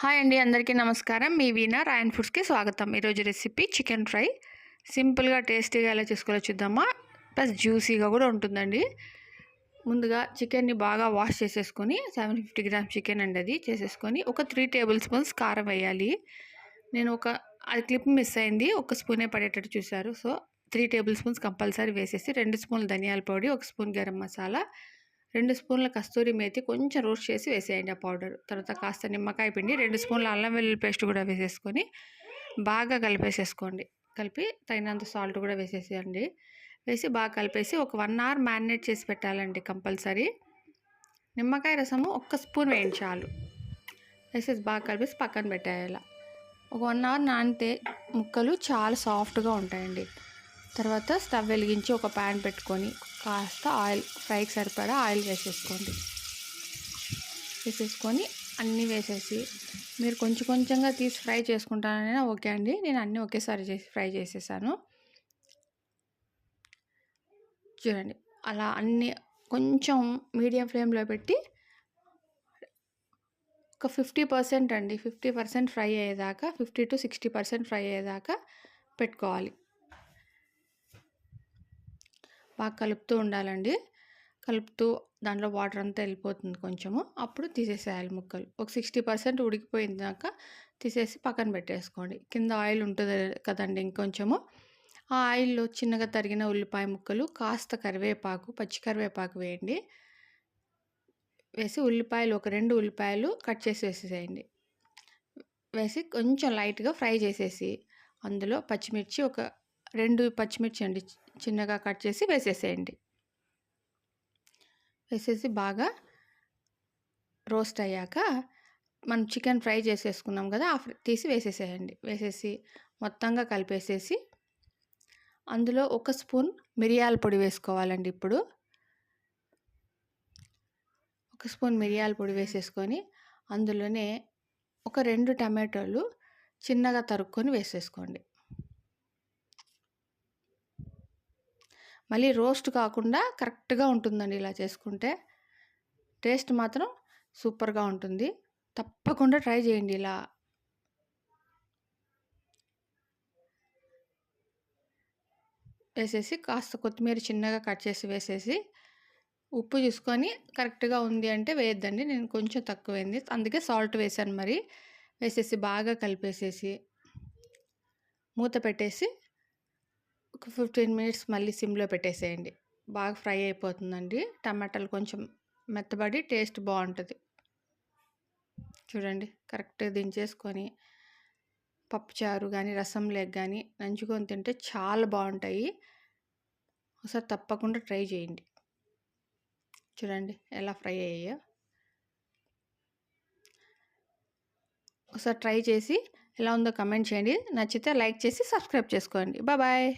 Hi అండి అందరికీ నమస్కారం. మీ వీణా రాయన్ ఫుడ్స్కి స్వాగతం. ఈరోజు రెసిపీ చికెన్ ఫ్రై. సింపుల్గా టేస్టీగా ఎలా చేసుకోవాలో చూద్దామా? ప్లస్ జ్యూసీగా కూడా ఉంటుందండి. ముందుగా చికెన్ని బాగా వాష్ చేసేసుకొని సెవెన్ ఫిఫ్టీ గ్రామ్స్ చికెన్ అండి అది. చేసేసుకొని ఒక త్రీ టేబుల్ స్పూన్స్ కారం వేయాలి. నేను ఒక అది క్లిప్ మిస్ అయింది. ఒక స్పూనే పడేటట్టు చూశారు. So three table spoons compulsory వేసేసి రెండు స్పూన్లు ధనియాల పొడి ఒక స్పూన్ గరం మసాలా రెండు స్పూన్ల కస్తూరి మేతి కొంచెం రోస్ట్ చేసి వేసేయండి ఆ పౌడర్. తర్వాత కాస్త నిమ్మకాయ పిండి రెండు స్పూన్ల అల్లం వెల్లుల్లి పేస్ట్ కూడా వేసేసుకొని బాగా కలిపేసేసుకోండి. కలిపి తగినంత సాల్ట్ కూడా వేసేసేయండి. వేసి బాగా కలిపేసి ఒక వన్ అవర్ మ్యారినేట్ చేసి పెట్టాలండి కంపల్సరీ. నిమ్మకాయ రసము ఒక్క స్పూన్ వేయండి చాలు. వేసేసి బాగా కలిపేసి పక్కన పెట్టేయాలి. ఒక వన్ అవర్ నానితే ముక్కలు చాలా సాఫ్ట్గా ఉంటాయండి. తర్వాత స్టవ్ వెలిగించి ఒక ప్యాన్ పెట్టుకొని కాస్త ఆయిల్ ఫ్రైకి సరిపడా ఆయిల్ వేసేసుకోండి. వేసేసుకొని అన్నీ వేసేసి మీరు కొంచెం కొంచెంగా తీసి ఫ్రై చేసుకుంటానైనా ఓకే అండి. నేను అన్నీ ఒకేసారి చేసి ఫ్రై చేసేసాను. చూడండి అలా అన్నీ కొంచెం మీడియం ఫ్లేమ్లో పెట్టి ఒక ఫిఫ్టీ పర్సెంట్ అండి. ఫిఫ్టీ పర్సెంట్ ఫ్రై అయ్యేదాకా fifty to sixty percent fry అయ్యేదాకా పెట్టుకోవాలి. బాగా కలుపుతూ ఉండాలండి. కలుపుతూ దాంట్లో వాటర్ అంతా వెళ్ళిపోతుంది కొంచెము. అప్పుడు తీసేసేయాలి ముక్కలు. ఒక సిక్స్టీ పర్సెంట్ ఉడికిపోయినాక తీసేసి పక్కన పెట్టేసుకోండి. కింద ఆయిల్ ఉంటుంది కదండి ఇంకొంచెము. ఆ ఆయిల్లో చిన్నగా తరిగిన ఉల్లిపాయ ముక్కలు కాస్త కరివేపాకు పచ్చి కరివేపాకు వేయండి. వేసి ఉల్లిపాయలు ఒక రెండు ఉల్లిపాయలు కట్ చేసి వేసేసేయండి. వేసి కొంచెం లైట్గా ఫ్రై చేసేసి అందులో పచ్చిమిర్చి ఒక రెండు పచ్చిమిర్చి అండి. చిన్నగా కట్ చేసి వేసేసేయండి. వేసేసి బాగా రోస్ట్ అయ్యాక మనం చికెన్ ఫ్రై చేసేసుకున్నాం కదా తీసి వేసేసేయండి. వేసేసి మొత్తంగా కలిపేసేసి అందులో ఒక స్పూన్ మిరియాల పొడి వేసుకోవాలండి ఇప్పుడు. ఒక స్పూన్ మిరియాల పొడి వేసేసుకొని అందులోనే ఒక రెండు టమాటోలు చిన్నగా తరుక్కొని వేసేసుకోండి. మళ్ళీ రోస్ట్ కాకుండా కరెక్ట్గా ఉంటుందండి ఇలా చేసుకుంటే. టేస్ట్ మాత్రం సూపర్గా ఉంటుంది. తప్పకుండా ట్రై చేయండి ఇలా. వేసేసి కాస్త కొత్తిమీర చిన్నగా కట్ చేసి వేసేసి ఉప్పు చూసుకొని కరెక్ట్గా ఉంది అంటే వేయద్దండి. నేను కొంచెం తక్కువైంది. అందుకే సాల్ట్ వేసాను మరి. వేసేసి బాగా కలిపేసేసి మూత పెట్టేసి ఒక ఫిఫ్టీన్ మినిట్స్ మళ్ళీ సిమ్లో పెట్టేసేయండి. బాగా ఫ్రై అయిపోతుందండి. టమాటాలు కొంచెం మెత్తబడి టేస్ట్ బాగుంటుంది చూడండి కరెక్ట్గా దించేసుకొని పప్పుచారు కానీ రసం లేక కానీ నంచుకొని తింటే చాలా బాగుంటాయి ఒకసారి తప్పకుండా ట్రై చేయండి. చూడండి ఎలా ఫ్రై అయ్యాయో. ఒకసారి ట్రై చేసి ఎలా ఉందో కమెంట్ చేయండి. నచ్చితే లైక్ చేసి సబ్స్క్రైబ్ చేసుకోండి. బాయ్.